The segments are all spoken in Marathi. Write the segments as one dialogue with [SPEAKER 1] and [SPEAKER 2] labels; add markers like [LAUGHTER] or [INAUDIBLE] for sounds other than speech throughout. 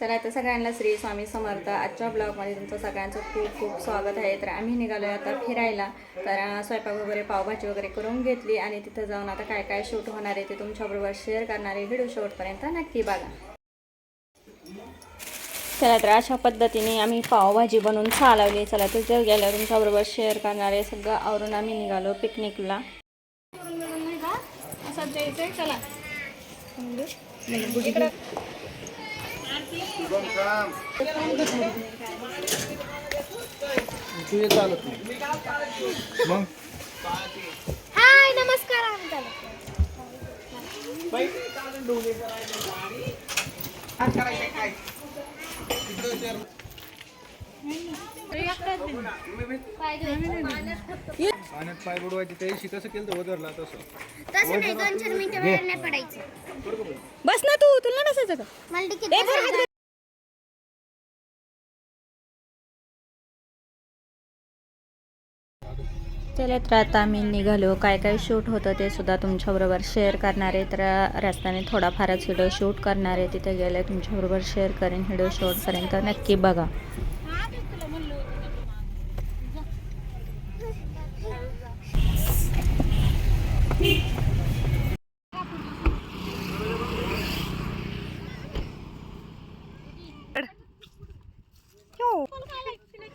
[SPEAKER 1] चला तर सगळ्यांना श्री स्वामी समर्थ. आजच्या ब्लॉगमध्ये तुमचं सगळ्यांचं खूप खूप स्वागत आहे. तर आम्ही निघालो आता फिरायला. तर स्वयंपाक वगैरे पावभाजी वगैरे करून घेतली आणि तिथं जाऊन आता काय काय शूट होणार आहे ते तुमच्याबरोबर शेअर करणार आहे व्हिडिओ शेवटपर्यंत नक्की बघा. चला तर अशा पद्धतीने आम्ही पावभाजी बनवून चालवली. चला तर जर गेल्यावर तुमच्याबरोबर शेअर करणार आहे. सगळं आवरून आम्ही निघालो पिकनिकला असं जायचंय चला
[SPEAKER 2] तू ये चालत नाही मग
[SPEAKER 3] हाय नमस्कार आम्ही काय?
[SPEAKER 2] पाण्यात पाय बुडवायचे त्या दिवशी कसं केलं वदरला तसं.
[SPEAKER 3] तसं नाही दोन चार मिनिटं वेळ नाही पडायचं.
[SPEAKER 1] बस ना तू तुला नसायचं का?
[SPEAKER 3] मला तिकीट
[SPEAKER 1] चला तर आता आम्ही निघालो. काय काय शूट होतं ते सुद्धा तुमच्याबरोबर शेअर करणार आहे. तर रस्त्याने थोडाफारच व्हिडिओ शूट करणार आहे. तिथे गेले तुमच्याबरोबर शेअर करेन व्हिडिओ शेवटपर्यंत नक्की बघा.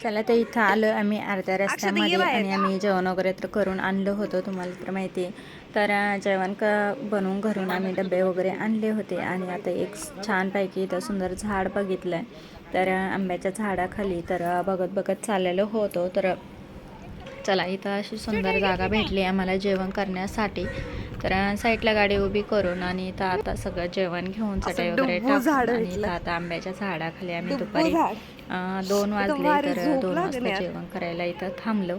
[SPEAKER 1] चला तर इथं आलो आम्ही अर्ध्या रस्त्यामध्ये आणि आम्ही जेवण वगैरे तर करून आणलं होतं तुम्हाला तर माहिती आहे. तर जेवण क बनवून घरून आम्ही डबे वगैरे आणले होते आणि आता एक छानपैकी इथं सुंदर झाड बघितलं आहे तर आंब्याच्या झाडाखाली तर बघत बघत चाललेलो होतो. तर चला इथं अशी सुंदर जागा भेटली आम्हाला जेवण करण्यासाठी. तर साईडला गाडी उभी करून आणि इथं आता सगळं जेवण घेऊन चटई वगैरे टाकून आणि इथं आता आंब्याच्या झाडाखाली आम्ही दुपारी दोन वाजले तर दोन वाजता जेवण करायला इथं थांबलो.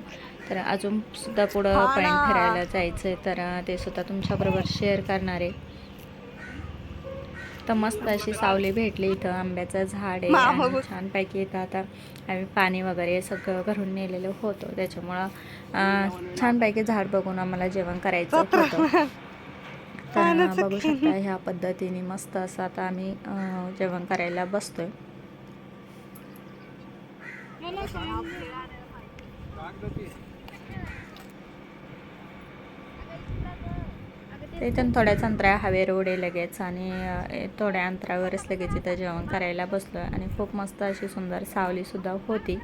[SPEAKER 1] तर अजून सुद्धा पुढं पॉईंट फिरायला जायचंय. तर अं, ते सुद्धा तुमच्याबरोबर शेअर करणार आहे. तर मस्त अशी सावली भेटली इथं आंब्याचं झाड आहे आणि छानपैकी इथं आता आम्ही पाणी वगैरे सगळं घरून नेलेलं होतं. त्याच्यामुळं अं, छानपैकी झाड बघून आम्हाला जेवण करायचं होतं. तर बघू शकता ह्या पद्धतीने मस्त असं आता आम्ही अं, जेवण करायला बसतोय. ते इथून थोड्याच अंतरा हवे रोड आहे लगेच आणि थोड्या अंतरावरच लगेच इथं जेवण करायला बसलो आणि खूप मस्त अशी सुंदर सावली सुद्धा होती.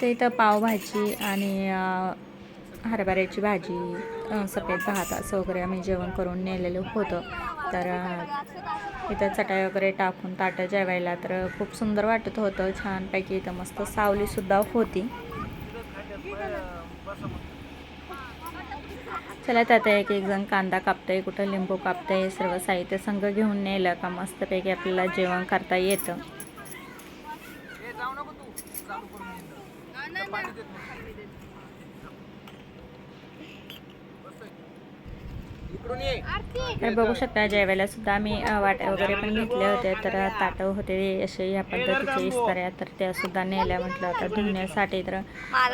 [SPEAKER 1] ते इथं पावभाजी आणि हरभऱ्याची भाजी सफेद भात असं वगैरे आम्ही जेवण करून नेलेलं होतं. तर इथं चटाई वगैरे टाकून ताटं जेवायला तर खूप सुंदर वाटत होतं. छानपैकी इथं मस्त सावलीसुद्धा होती. चला तर आता एक एक जण कांदा कापतंय कुठं लिंबू कापतंय सर्व साहित्य संघ घेऊन नेलं का मस्तपैकी आपल्याला जेवण करता येतं
[SPEAKER 2] इकडून ये
[SPEAKER 1] तर बघू शकता जेवायला सुद्धा आम्ही वाट्या वगैरे पण घेतल्या होत्या तर ताटं होते असे या पद्धतीचे इस्ताऱ्या तर त्या सुद्धा नेल्या म्हटलं आता धुण्यासाठी. तर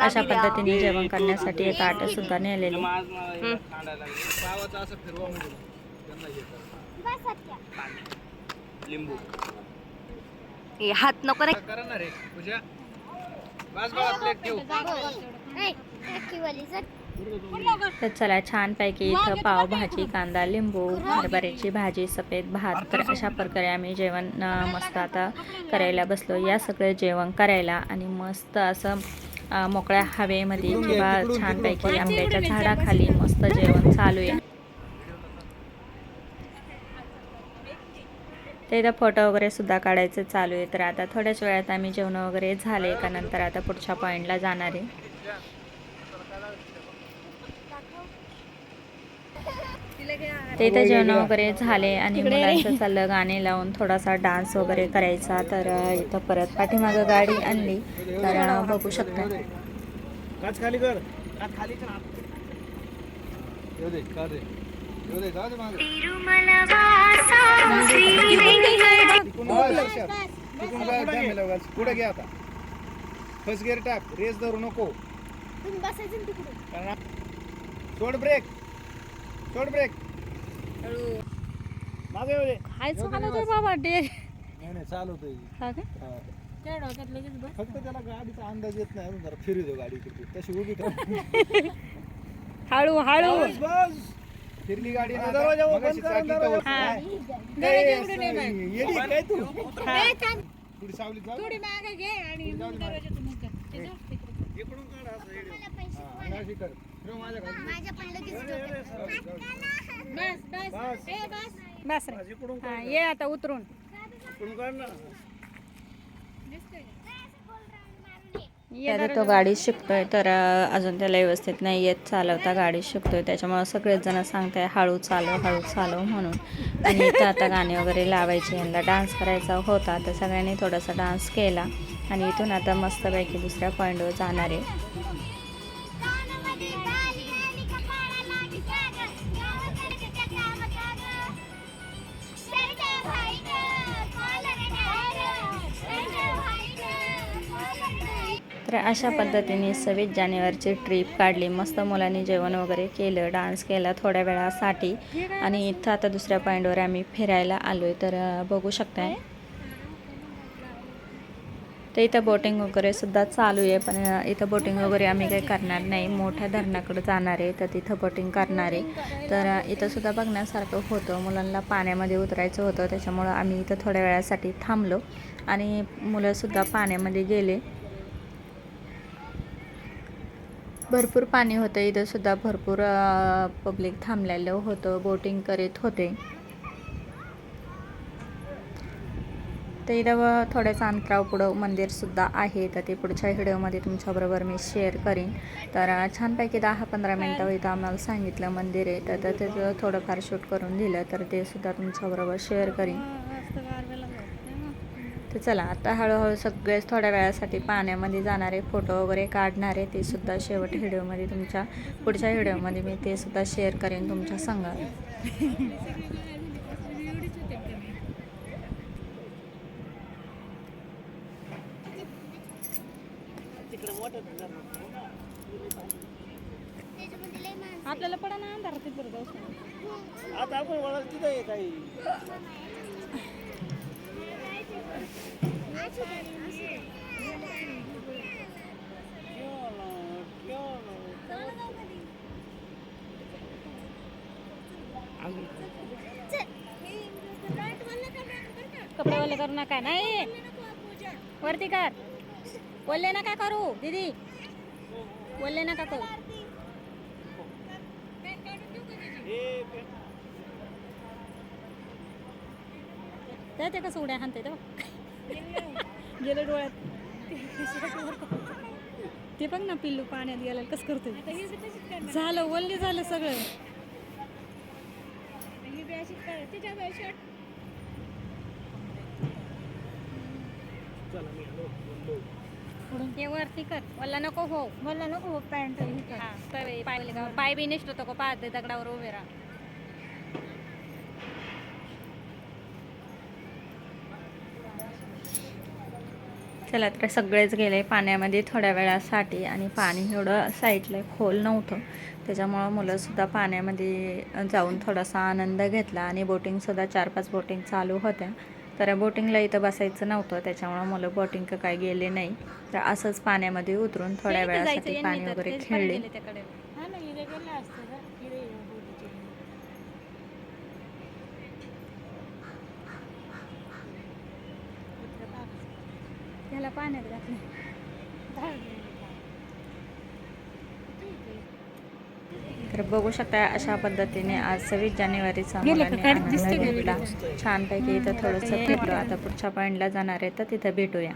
[SPEAKER 1] अशा पद्धतीने जेवण करण्यासाठी ताटं सुद्धा नेलेली.
[SPEAKER 2] पावाचं असं फिरवा त्यांना कर. लिंबू
[SPEAKER 4] हात नको रे
[SPEAKER 1] तर चला छानपैकी इथं पावभाजी कांदा लिंबू हरभऱ्याची भाजी सफेद भात तर अशा प्रकारे आम्ही जेवण मस्त आता करायला बसलो. या सगळं जेवण करायला आणि मस्त असं मोकळ्या हवेमध्ये किंवा छानपैकी आंब्याच्या झाडाखाली मस्त जेवण चालू आहे. ते इथं फोटो वगैरे सुद्धा काढायचं चालू आहे. तर आता थोड्याच वेळात आम्ही जेवण वगैरे झाले का नंतर आता पुढच्या पॉईंटला जाणार आहे. ते इथं जेवण वगैरे झाले आणि मुलांचं चाललं गाणे लावून थोडासा डान्स वगैरे करायचा तर इथं परत पाठीमागं गाडी आणली. तर बघू शकता.
[SPEAKER 2] पुढे घ्या आता. फर्स्ट गिअर टाक. रेस धरू नको.
[SPEAKER 3] तुम्ही बसायचं ना तिकडे
[SPEAKER 2] कारण सोड ब्रेक सोड ब्रेक मागे येऊ दे.
[SPEAKER 5] तर बाबा डे.
[SPEAKER 2] नाही नाही चालवतोय
[SPEAKER 5] हा का?
[SPEAKER 2] हा.
[SPEAKER 5] त्या डोक्यात लगेच बस.
[SPEAKER 2] फक्त त्याला गाडीचा अंदाज येत नाही म्हणून जरा फिरू दे गाडी तशी उभी ठेव. [LAUGHS]
[SPEAKER 5] हळू हळू.
[SPEAKER 2] बस, बस. फिरली गाडी ना आता. मगाशी चाकी तर होत
[SPEAKER 5] हा.
[SPEAKER 2] नाही. काय असं येडी काय तू? थोडी सावलीत जाऊ
[SPEAKER 5] थोडी मागे घे आणि मग दरवाजातून मग. कर. ते जाऊ तिकडे.
[SPEAKER 2] इकडून काढ असं येडी.
[SPEAKER 3] मला पैसे
[SPEAKER 2] हा, आणि अशी कर. माझ्या
[SPEAKER 3] पण.
[SPEAKER 5] बस बस.
[SPEAKER 2] बस.
[SPEAKER 5] ए, बस. बस रे. हा ये आता उतरून. ये
[SPEAKER 1] तो गाडी शिकतोय तर अ, अजून त्याला व्यवस्थित नाही येत. चालवता गाडी शिकतोय. त्याच्यामुळे सगळेच जण सांगताय हळू चालव हळू चालव म्हणून. आणि इथं आता गाणे वगैरे लावायचे. यांना डान्स करायचा होता. तर सगळ्यांनी थोडासा डान्स केला. आणि इथून आता मस्तपैकी दुसऱ्या पॉईंटवर जाणार आहे. तर अशा पद्धतीने सव्वीस जानेवारीची ट्रीप काढली. मस्त मुलांनी जेवण वगैरे केलं डान्स केला थोड्या वेळासाठी. आणि इथं आता दुसऱ्या पॉईंटवर आम्ही फिरायला आलो आहे तर बघू शकताय. तर इथं बोटिंग वगैरे सुद्धा चालू आहे. पण इथं बोटिंग वगैरे आम्ही काही करणार नाही. मोठ्या धरणाकडे जाणार आहे. तर तिथं बोटिंग करणार आहे. तर इथंसुद्धा इथं सुद्धा बघण्यासारखं होतं. मुलांना पाण्यामध्ये उतरायचं होतं. त्याच्यामुळं आम्ही इथं थोड्या वेळासाठी थांबलो. आणि मुलंसुद्धा पाण्यामध्ये गेले. भरपूर पाणी होतं. इथंसुद्धा भरपूर पब्लिक थांबलेलं होतं. बोटिंग करीत होते. तर इथं व थोड्याच अंतराव पुढं मंदिरसुद्धा आहे. तर ते पुढच्या व्हिडिओमध्ये तुमच्याबरोबर मी शेअर करीन. तर छानपैकी दहा पंधरा मिनटं इथं आम्हाला सांगितलं मंदिर आहे. तर तर त्याचं थोडंफार शूट करून दिलं. तर ते सुद्धा तुमच्याबरोबर शेअर करीन. तर चला आता हळूहळू सगळेच थोड्या वेळासाठी पाण्यामध्ये जाणारे फोटो वगैरे काढणारे ते सुद्धा शेवट व्हिडिओमध्ये तुमच्या पुढच्या व्हिडिओमध्ये मी ते सुद्धा शेअर करेन तुमच्या
[SPEAKER 3] माणसं.
[SPEAKER 5] आपल्याला पडा ना अंधारात
[SPEAKER 2] आता आपण वळाल तिथं येत आहे
[SPEAKER 5] कपडे ओले करू नका नाही वरती कर ओले नका करू दीदी ओले नका करू ते ते कसं उड्या हाणते तेव्हा गेले डोळ्यात. ते बघ ना पिल्लू पाण्यात गेलं कसं करतोय. झालं ओल्ले झालं सगळं. हे वरती कर. मला नको हो. मला नको हो पॅन्ट पाय पाय बी निसतो को पाहते दगडावर उभे राहा.
[SPEAKER 1] चला तर सगळेच गेले पाण्यामध्ये थोड्या वेळासाठी आणि पाणी एवढं साईडला खोल नव्हतं. त्याच्यामुळं मुलंसुद्धा पाण्यामध्ये जाऊन थोडासा आनंद घेतला आणि बोटिंगसुद्धा चार पाच बोटिंग चालू होत्या. तर बोटिंगला इथं बसायचं नव्हतं त्याच्यामुळं मुलं बोटिंग काय गेले नाही. तर असंच पाण्यामध्ये उतरून थोड्या वेळासाठी पाणी वगैरे खेळले.
[SPEAKER 5] त्याला पाण्यात घातलं.
[SPEAKER 1] तर बघू शकता अशा पद्धतीने आज सव्वीस जानेवारीचा छानपैकी इथं थोडंसं आता पुढच्या पॉईंटला जाणार आहे तर तिथं भेटूया.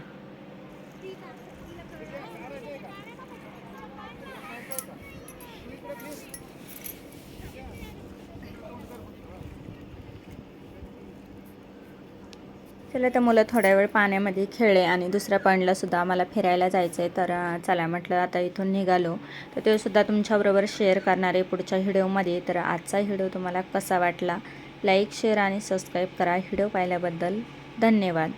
[SPEAKER 1] चला तर मुलं थोड्या वेळ पाण्यामध्ये खेळले आणि दुसऱ्या पॉईंटला सुद्धा आम्हाला फिरायला जायचं आहे तर चला म्हटलं आता इथून निघालो. तर ते सुद्धा तुमच्याबरोबर शेअर करणार आहे पुढच्या व्हिडिओमध्ये. तर आजचा व्हिडिओ तुम्हाला कसा वाटला? लाईक शेअर आणि सबस्क्राईब करा. व्हिडिओ पाहिल्याबद्दल धन्यवाद.